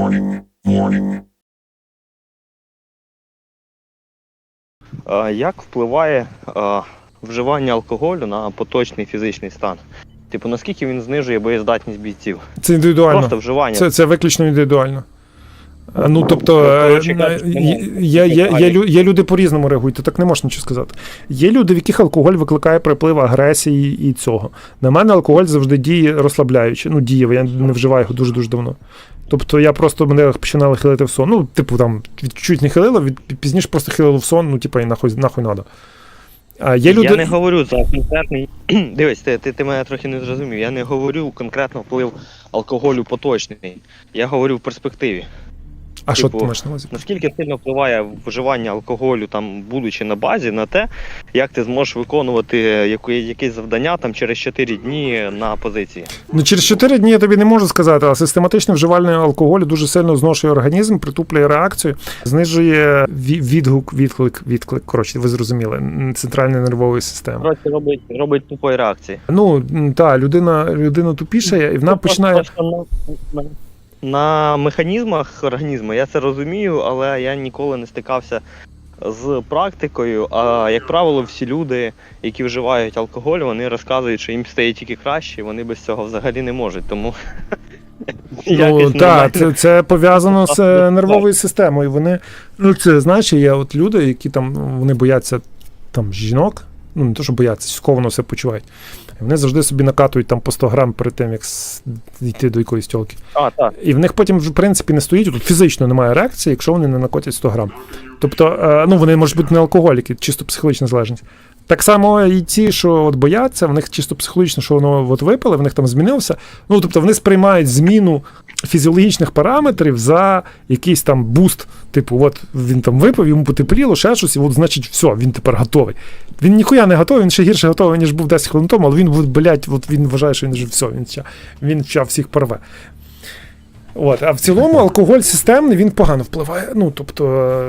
Warning, warning. Як впливає вживання алкоголю на поточний фізичний стан? Типу, наскільки він знижує боєздатність бійців? Це індивідуально. Просто вживання. Це, це виключно індивідуально. Ну, тобто, Ну, е, є, ну, є, є, є, є люди по-різному реагують, то так не можна нічого сказати. Є люди, в яких алкоголь викликає приплив агресії і цього. На мене алкоголь завжди діє розслабляючи. Ну, діє, я не вживаю його дуже-дуже давно. Тобто я просто мене починало хилити в сон. Ну, типу, там чуть не хилило, від, пізніше просто хилило в сон, ну, типу, і нахуй, нахуй надо. А є люди. Я не говорю за конкретний. Дивись, ти, ти, ти мене трохи не зрозумів. Я не говорю конкретно вплив алкоголю поточний. Я говорю в перспективі. А що типу, ти маєш на увазі? Наскільки сильно впливає вживання алкоголю, там, будучи на базі, на те, як ти зможеш виконувати якесь завдання там через 4 дні на позиції? Ну, через 4 дні я тобі не можу сказати, але систематичне вживання алкоголю дуже сильно зношує організм, притуплює реакцію, знижує ві- відгук, відклик, відклик. Коротше, ви зрозуміли, центральної нервової системи. Коротше, робить, робить тупої реакції. Ну та людина, людина тупішає, і вона починає. На, механізмах організму я це розумію, але я ніколи не стикався з практикою. А як правило, всі люди, які вживають алкоголь, вони розказують, що їм стає тільки краще, і вони без цього взагалі не можуть. Тому Ну так, це, це пов'язано з е, нервовою системою. Вони, ну це знаєш, є от люди, які там вони бояться там жінок, ну не то, що бояться, сковано все почувають. І вони завжди собі накатують там по 100 грам перед тим, як с- йти до якоїсь тілки. А, так. І в них потім, в принципі, не стоїть, тут фізично немає реакції, якщо вони не накотять 100 грам. Тобто, е, ну вони можуть бути не алкоголіки, чисто психологічна залежність. Так само і ті, що от бояться, в них чисто психологічно, що воно от випили, в них там змінився. Ну тобто вони сприймають зміну фізіологічних параметрів за якийсь там буст. Типу, от він там випив, йому потепліло, ще щось, і от значить, все, він тепер готовий. Він ніхуя не готовий, він ще гірше готовий, ніж був 10 хвилин тому, але він, блядь, от він вважає, що він вже все, він ще, він ще всіх порве. От, а в цілому алкоголь системний він погано впливає. Ну, тобто,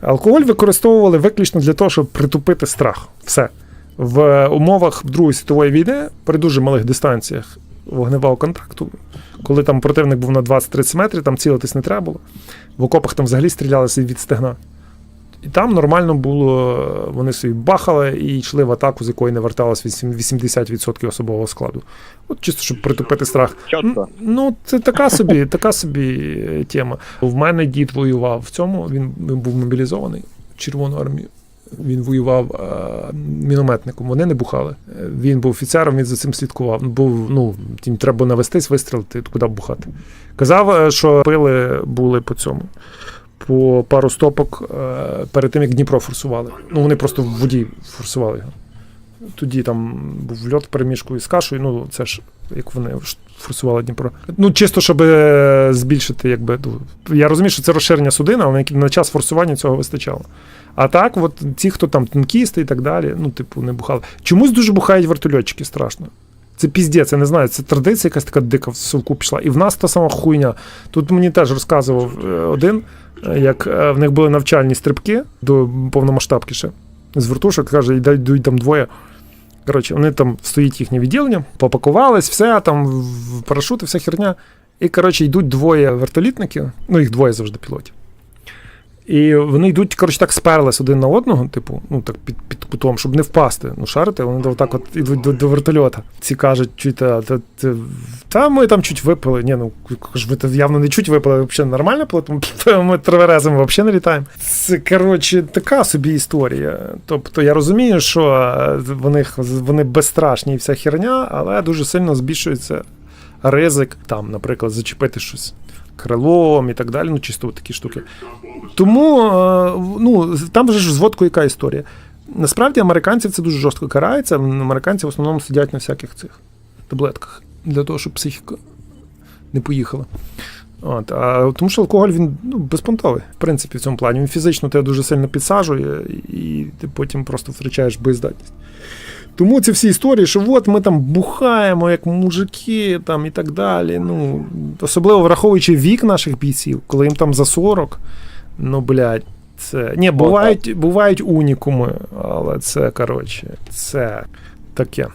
алкоголь використовували виключно для того, щоб притупити страх. Все. В умовах Другої світової війни при дуже малих дистанціях вогневого контакту, коли там противник був на 20-30 метрів, там цілитись не треба було. В окопах там взагалі стрілялися від стегна. І там нормально було, вони собі бахали і йшли в атаку, з якої не верталось 80% особового складу. От чисто, щоб притупити страх. Чітко. Ну, це така собі, така собі е, тема. В мене дід воював в цьому, він, був мобілізований в Червону армію. Він воював е, мінометником, вони не бухали. Е, Він був офіцером, він за цим слідкував. Був, ну, їм треба навестись, вистрілити, куди бухати. Казав, е, що пили були по цьому. По пару стопок е, перед тим, як Дніпро форсували. Ну, вони просто в воді форсували його. Тоді там був льот в переміжку із кашею, ну це ж як вони форсували Дніпро. Ну, чисто, щоб е, збільшити, якби. ну, Я розумію, що це розширення судина, але на час форсування цього вистачало. А так, от ті, хто там танкісти і так далі, ну, типу, не бухали. Чомусь дуже бухають вертольотчики страшно. Це піздець, я не знаю, це традиція якась така дика в совку пішла. І в нас та сама хуйня. Тут мені теж розказував е, один, е, як е, в них були навчальні стрибки до повномасштабки. З вертушок каже, йдуть там двоє. Коротше, вони там стоїть їхнє відділення, попакувались, все, там парашути, вся херня. І, коротше, йдуть двоє вертолітників, ну їх двоє завжди пілотів. І вони йдуть, коротше, так сперлись один на одного, типу, ну так під, під кутом, щоб не впасти. Ну, шарите, вони так от ідуть до, до вертольота. Ці кажуть, чуть, та, та, та, ми там чуть випили. Ні, ну кажу, ви явно не чуть випили, взагалі нормально пили, ми траверезом взагалі не літаємо. Це, коротше, така собі історія. Тобто я розумію, що е, в них вони безстрашні і вся херня, але дуже сильно збільшується ризик, там, наприклад, зачепити щось крилом і так далі, ну чисто такі штуки. Тому е, ну, там вже ж з водкою яка історія. Насправді американців це дуже жорстко карається. Американці в основному сидять на всяких цих таблетках для того, щоб психіка не поїхала. От, а, тому що алкоголь він ну, безпонтовий, в принципі, в цьому плані. Він фізично тебе дуже сильно підсаджує, і ти потім просто втрачаєш боєздатність. Тому ці всі історії, що от ми там бухаємо, як мужики, там і так далі. Ну, особливо враховуючи вік наших бійців, коли їм там за 40, ну, блядь, це. Ні, бувають, бувають унікуми, але це, коротше, це таке.